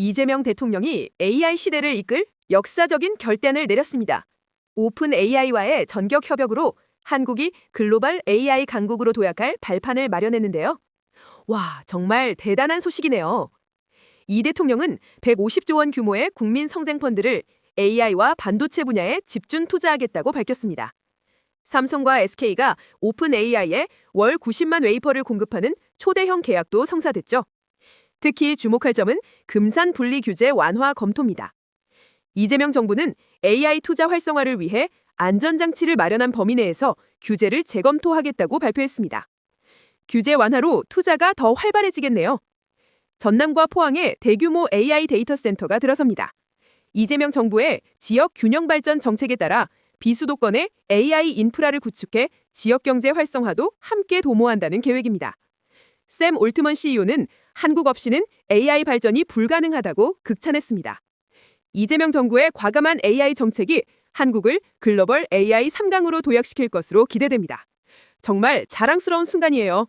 이재명 대통령이 AI 시대를 이끌 역사적인 결단을 내렸습니다. 오픈 AI와의 전격 협력으로 한국이 글로벌 AI 강국으로 도약할 발판을 마련했는데요. 와, 정말 대단한 소식이네요. 이 대통령은 150조 원 규모의 국민 성장 펀드를 AI와 반도체 분야에 집중 투자하겠다고 밝혔습니다. 삼성과 SK가 오픈 AI에 월 90만 웨이퍼를 공급하는 초대형 계약도 성사됐죠. 특히 주목할 점은 금산 분리 규제 완화 검토입니다. 이재명 정부는 AI 투자 활성화를 위해 안전장치를 마련한 범위 내에서 규제를 재검토하겠다고 발표했습니다. 규제 완화로 투자가 더 활발해지겠네요. 전남과 포항에 대규모 AI 데이터 센터가 들어섭니다. 이재명 정부의 지역 균형 발전 정책에 따라 비수도권에 AI 인프라를 구축해 지역 경제 활성화도 함께 도모한다는 계획입니다. 샘 올트먼 CEO는 한국 없이는 AI 발전이 불가능하다고 극찬했습니다. 이재명 정부의 과감한 AI 정책이 한국을 글로벌 AI 3강으로 도약시킬 것으로 기대됩니다. 정말 자랑스러운 순간이에요.